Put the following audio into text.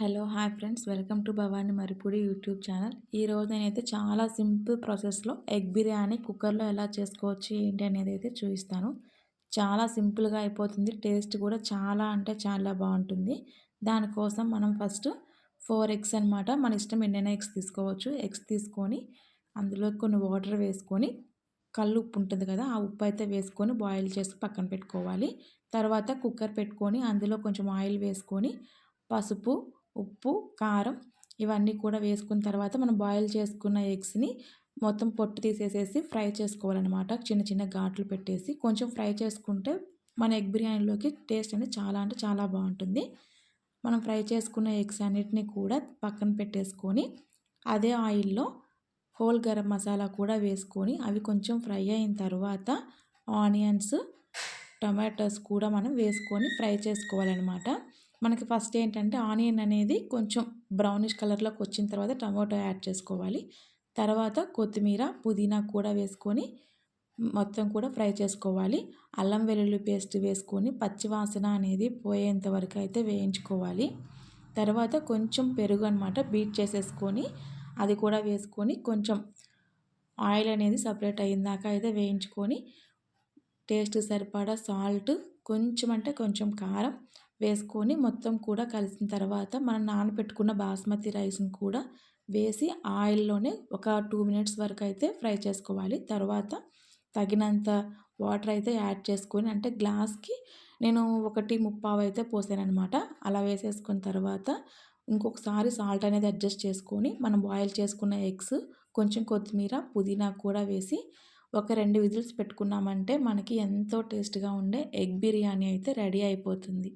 Hello hi friends. Welcome to Bhavani Maripudi YouTube channel. ఈరోజు నేనైతే చాలా సింపుల్ ప్రాసెస్లో ఎగ్ బిర్యానీ కుక్కర్లో ఎలా చేసుకోవచ్చు ఏంటి అనేది అయితే చూపిస్తాను. చాలా సింపుల్గా అయిపోతుంది. టేస్ట్ కూడా చాలా అంటే చాలా బాగుంటుంది. దానికోసం మనం ఫస్ట్ ఫోర్ ఎగ్స్ అనమాట మన ఇష్టం ఎన్నైనా ఎగ్స్ తీసుకోవచ్చు. ఎగ్స్ తీసుకొని అందులో కొన్ని వాటర్ వేసుకొని కళ్ళు ఉప్పు ఉంటుంది కదా ఆ ఉప్పు అయితే వేసుకొని బాయిల్ చేసి పక్కన పెట్టుకోవాలి. తర్వాత కుక్కర్ పెట్టుకొని అందులో కొంచెం ఆయిల్ వేసుకొని పసుపు ఉప్పు కారం ఇవన్నీ కూడా వేసుకున్న తర్వాత మనం బాయిల్ చేసుకున్న ఎగ్స్ని మొత్తం పొట్టు తీసేసేసి ఫ్రై చేసుకోవాలన్నమాట. చిన్న చిన్న ఘాట్లు పెట్టేసి కొంచెం ఫ్రై చేసుకుంటే మన ఎగ్ బిర్యానీలోకి టేస్ట్ అనేది చాలా అంటే చాలా బాగుంటుంది. మనం ఫ్రై చేసుకున్న ఎగ్స్ అన్నిటిని కూడా పక్కన పెట్టేసుకొని అదే ఆయిల్లో హోల్ గరం మసాలా కూడా వేసుకొని అవి కొంచెం ఫ్రై అయిన తర్వాత ఆనియన్స్ టమాటోస్ కూడా మనం వేసుకొని ఫ్రై చేసుకోవాలన్నమాట. మనకి ఫస్ట్ ఏంటంటే ఆనియన్ అనేది కొంచెం బ్రౌనిష్ కలర్లోకి వచ్చిన తర్వాత టమాటో యాడ్ చేసుకోవాలి. తర్వాత కొత్తిమీర పుదీనా కూడా వేసుకొని మొత్తం కూడా ఫ్రై చేసుకోవాలి. అల్లం వెల్లుల్లి పేస్ట్ వేసుకొని పచ్చివాసన అనేది పోయేంత వరకు అయితే వేయించుకోవాలి. తర్వాత కొంచెం పెరుగు అనమాట బీట్ చేసేసుకొని అది కూడా వేసుకొని కొంచెం ఆయిల్ అనేది సపరేట్ అయ్యిందాక అయితే వేయించుకొని టేస్ట్ సరిపడా సాల్ట్ కొంచెం అంటే కొంచెం కారం వేసుకొని మొత్తం కూడా కలిసిన తర్వాత మనం నానబెట్టుకున్న బాస్మతి రైస్ని కూడా వేసి ఆయిల్లోనే ఒక టూ మినిట్స్ వరకు అయితే ఫ్రై చేసుకోవాలి. తర్వాత తగినంత వాటర్ అయితే యాడ్ చేసుకొని అంటే గ్లాస్కి నేను ఒకటి ముప్పావు అయితే పోసానమాట అలా వేసేసుకున్న తర్వాత ఇంకొకసారి సాల్ట్ అనేది అడ్జస్ట్ చేసుకొని మనం బాయిల్ చేసుకున్న ఎగ్స్ కొంచెం కొత్తిమీర పుదీనా కూడా వేసి ఒక రెండు విజిల్స్ పెట్టుకున్నామంటే మనకి ఎంతో టేస్ట్గా ఉండే ఎగ్ బిర్యానీ అయితే రెడీ అయిపోతుంది.